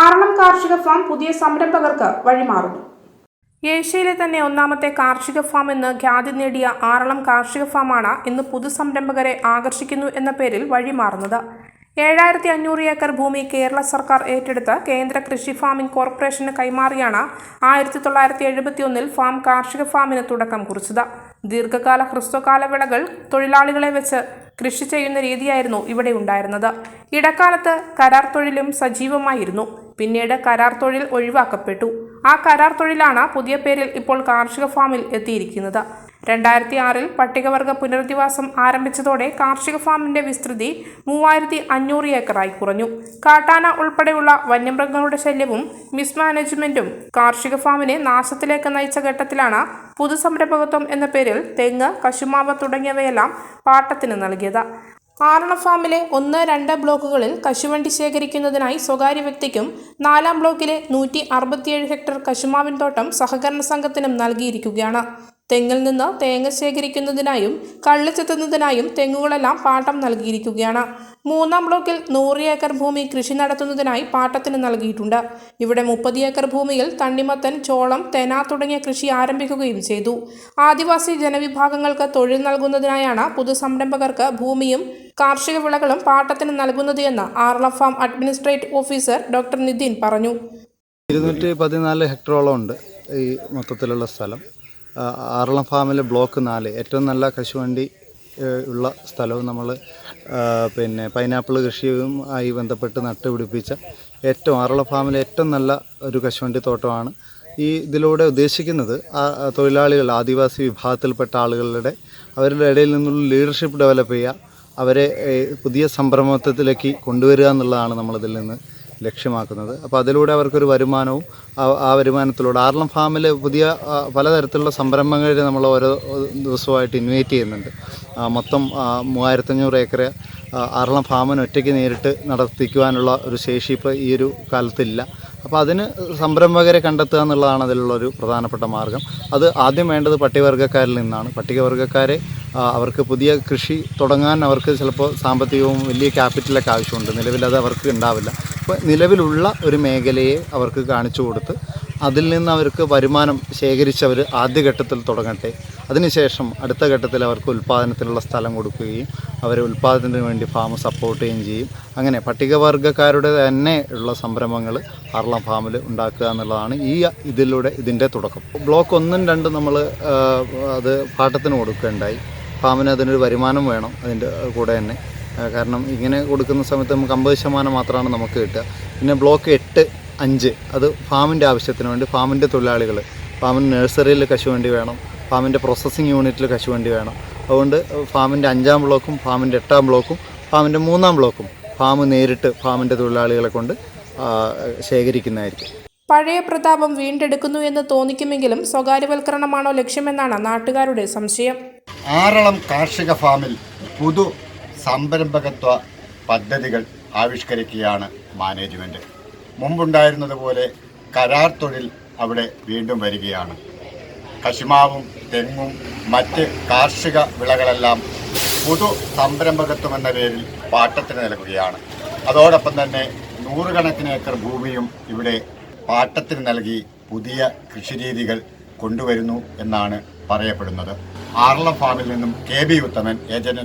ആറളം കാർഷിക ഫാം പുതിയ സംരംഭകർക്ക് വഴിമാറുന്നു. ഏഷ്യയിലെ തന്നെ ഒന്നാമത്തെ കാർഷിക ഫാം എന്ന് ഖ്യാതി നേടിയ ആറളം കാർഷിക ഫാമാണ് ഇന്ന് പുതു സംരംഭകരെ ആകർഷിക്കുന്നു എന്ന പേരിൽ വഴിമാറുന്നത്. ഏഴായിരത്തി അഞ്ഞൂറ് ഏക്കർ ഭൂമി കേരള സർക്കാർ ഏറ്റെടുത്ത് കേന്ദ്ര കൃഷി ഫാമിംഗ് കോർപ്പറേഷന് കൈമാറിയാണ് ആയിരത്തി തൊള്ളായിരത്തി എഴുപത്തി ഒന്നിൽ ഫാം കാർഷിക ഫാമിന് തുടക്കം കുറിച്ചത്. ദീർഘകാല ഹ്രസ്വകാല വിളകൾ തൊഴിലാളികളെ വെച്ച് കൃഷി ചെയ്യുന്ന രീതിയായിരുന്നു ഇവിടെ ഉണ്ടായിരുന്നത്. ഇടക്കാലത്ത് കരാർ തൊഴിലും സജീവമായിരുന്നു. പിന്നീട് കരാർ തൊഴിൽ ഒഴിവാക്കപ്പെട്ടു. ആ കരാർ തൊഴിലാണ് പുതിയ പേരിൽ ഇപ്പോൾ കാർഷിക ഫാമിൽ എത്തിയിരിക്കുന്നത്. രണ്ടായിരത്തി ആറിൽ പട്ടികവർഗ പുനരധിവാസം ആരംഭിച്ചതോടെ കാർഷിക ഫാമിന്റെ വിസ്തൃതി മൂവായിരത്തി അഞ്ഞൂറ് ഏക്കറായി കുറഞ്ഞു. കാട്ടാന ഉൾപ്പെടെയുള്ള വന്യമൃഗങ്ങളുടെ ശല്യവും മിസ്മാനേജ്മെന്റും കാർഷിക ഫാമിനെ നാശത്തിലേക്ക് നയിച്ച ഘട്ടത്തിലാണ് പുതുസംരംഭകത്വം എന്ന പേരിൽ തെങ്ങ് കശുമാവ് തുടങ്ങിയവയെല്ലാം പാട്ടത്തിന് നൽകിയത്. ആറണ ഫാമിലെ ഒന്ന് രണ്ട് ബ്ലോക്കുകളിൽ കശുവണ്ടി ശേഖരിക്കുന്നതിനായി സ്വകാര്യ വ്യക്തിക്കും നാലാം ബ്ലോക്കിലെ നൂറ്റി അറുപത്തിയേഴ് ഹെക്ടർ കശുമാവിൻ തോട്ടം സഹകരണ സംഘത്തിനും നൽകിയിരിക്കുകയാണ്. തെങ്ങിൽ നിന്ന് തേങ്ങ ശേഖരിക്കുന്നതിനായും കള്ള് ചെത്തുന്നതിനായും തെങ്ങുകളെല്ലാം പാട്ടം നൽകിയിരിക്കുകയാണ്. മൂന്നാം ബ്ലോക്കിൽ നൂറ് ഏക്കർ ഭൂമി കൃഷി നടത്തുന്നതിനായി പാട്ടത്തിന് നൽകിയിട്ടുണ്ട്. ഇവിടെ മുപ്പത് ഏക്കർ ഭൂമിയിൽ തണ്ണിമത്തൻ ചോളം തെന തുടങ്ങിയ കൃഷി ആരംഭിക്കുകയും ചെയ്തു. ആദിവാസി ജനവിഭാഗങ്ങൾക്ക് തൊഴിൽ നൽകുന്നതിനായാണ് പുതുസംരംഭകർക്ക് ഭൂമിയും കാർഷിക വിളകളും പാട്ടത്തിന് നൽകുന്നത് എന്ന് ആർള farm administrate officer doctor Nithin പറഞ്ഞു. ഇരുന്നൂറ്റി പതിനാല് ഹെക്ടറോളം ഉണ്ട് ഈ മൊത്തത്തിലുള്ള സ്ഥലം. ആറളം ഫാമിലെ ബ്ലോക്ക് നാല്. ഏറ്റവും നല്ല കശുവണ്ടി ഉള്ള സ്ഥലവും നമ്മൾ പിന്നെ പൈനാപ്പിൾ കൃഷിയും ആയി ബന്ധപ്പെട്ട് നട്ടുപിടിപ്പിച്ച ഏറ്റവും ആറളം ഫാമിലെ ഏറ്റവും നല്ല ഒരു കശുവണ്ടി തോട്ടമാണ്. ഈ ഇതിലൂടെ ഉദ്ദേശിക്കുന്നത് തൊഴിലാളികൾ ആദിവാസി വിഭാഗത്തിൽപ്പെട്ട ആളുകളുടെ അവരുടെ ഇടയിൽ നിന്നുള്ള ലീഡർഷിപ്പ് ഡെവലപ്പ് ചെയ്യുക അവരെ പുതിയ സംരംഭത്വത്തിലേക്ക് കൊണ്ടുവരിക എന്നുള്ളതാണ് നമ്മളിതിൽ നിന്ന് ലക്ഷ്യമാക്കുന്നത്. അപ്പോൾ അതിലൂടെ അവർക്കൊരു വരുമാനവും ആ- വരുമാനത്തിലൂടെ ആർലം ഫാമിൽ പുതിയ പലതരത്തിലുള്ള സംരംഭങ്ങളിൽ നമ്മൾ ഓരോ ദിവസമായിട്ട് ഇൻവൈറ്റ് ചെയ്യുന്നുണ്ട്. മൊത്തം മൂവായിരത്തഞ്ഞൂറ് ഏക്കർ ആറളം ഫാമിന് ഒറ്റയ്ക്ക് നേരിട്ട് നടത്തിക്കുവാനുള്ള ഒരു ശേഷി ഇപ്പോൾ ഈ ഒരു കാലത്തില്ല. അപ്പോൾ അതിന് സംരംഭകരെ കണ്ടെത്തുക എന്നുള്ളതാണ് അതിലുള്ളൊരു പ്രധാനപ്പെട്ട മാർഗം. അത് ആദ്യം വേണ്ടത് പട്ടികവർഗക്കാരിൽ നിന്നാണ്. പട്ടികവർഗക്കാരെ അവർക്ക് പുതിയ കൃഷി തുടങ്ങാൻ അവർക്ക് ചിലപ്പോൾ സാമ്പത്തികവും വലിയ ക്യാപിറ്റലൊക്കെ ആവശ്യമുണ്ട്. നിലവിൽ അത് അവർക്ക് ഉണ്ടാവില്ല. അപ്പോൾ നിലവിലുള്ള ഒരു മേഖലയെ അവർക്ക് കാണിച്ചു കൊടുത്ത് അതിൽ നിന്ന് അവർക്ക് വരുമാനം ശേഖരിച്ചവർ ആദ്യഘട്ടത്തിൽ തുടങ്ങട്ടെ. അതിനുശേഷം അടുത്ത ഘട്ടത്തിൽ അവർക്ക് ഉൽപ്പാദനത്തിനുള്ള സ്ഥലം കൊടുക്കുകയും അവരെ ഉൽപ്പാദനത്തിന് വേണ്ടി ഫാം സപ്പോർട്ട് ചെയ്യുകയും ചെയ്യും. അങ്ങനെ പട്ടികവർഗക്കാരുടെ തന്നെ ഉള്ള സംരംഭങ്ങൾ ആറളം ഫാമിൽ ഉണ്ടാക്കുക എന്നുള്ളതാണ് ഈ ഇതിലൂടെ ഇതിന്റെ തുടക്കം. ബ്ലോക്ക് ഒന്നും രണ്ടും നമ്മൾ അത് പാട്ടത്തിന് കൊടുക്കുകയുണ്ടായി. ഫാമിന് അതിനൊരു വരുമാനം വേണം അതിന്റെ കൂടെ തന്നെ. കാരണം ഇങ്ങനെ കൊടുക്കുന്ന സമയത്ത് നമുക്ക് അമ്പത് ശതമാനം മാത്രമാണ് നമുക്ക് കിട്ടുക. പിന്നെ ബ്ലോക്ക് എട്ട് അഞ്ച് അത് ഫാമിന്റെ ആവശ്യത്തിന് വേണ്ടി ഫാമിന്റെ തൊഴിലാളികൾ ഫാമിന്റെ നഴ്സറിയിൽ കശുവണ്ടി വേണം ഫാമിന്റെ പ്രോസസ്സിങ് യൂണിറ്റിൽ കശുവണ്ടി വേണം അതുകൊണ്ട് ഫാമിന്റെ അഞ്ചാം ബ്ലോക്കും ഫാമിന്റെ എട്ടാം ബ്ലോക്കും ഫാമിന്റെ മൂന്നാം ബ്ലോക്കും ഫാം നേരിട്ട് ഫാമിന്റെ തൊഴിലാളികളെ കൊണ്ട് ശേഖരിക്കുന്നതായിരിക്കും. പഴയ പ്രതാപം വീണ്ടെടുക്കുന്നു എന്ന് തോന്നിക്കുമെങ്കിലും സ്വകാര്യവൽക്കരണമാണോ ലക്ഷ്യമെന്നാണ് നാട്ടുകാരുടെ സംശയം. ആറളം കാർഷിക ഫാമിൽ പുതു സംരംഭകത്വ പദ്ധതികൾ ആവിഷ്കരിക്കുകയാണ് മാനേജ്മെന്റ് മുമ്പുണ്ടായിരുന്നതുപോലെ കരാർ തൊഴിൽ അവിടെ വീണ്ടും വരികയാണ്. കശുമാവും തെങ്ങും മറ്റ് കാർഷിക വിളകളെല്ലാം പുതു സംരംഭകത്വം എന്ന പേരിൽ പാട്ടത്തിന് നൽകുകയാണ്. അതോടൊപ്പം തന്നെ നൂറുകണക്കിന് ഏക്കർ ഭൂമിയും ഇവിടെ പാട്ടത്തിന് നൽകി പുതിയ കൃഷിരീതികൾ കൊണ്ടുവരുന്നു എന്നാണ് പറയപ്പെടുന്നത്. ആർളം ഫാമിൽ നിന്നും കെ ബി ഉത്തമൻ ഏജന്റ്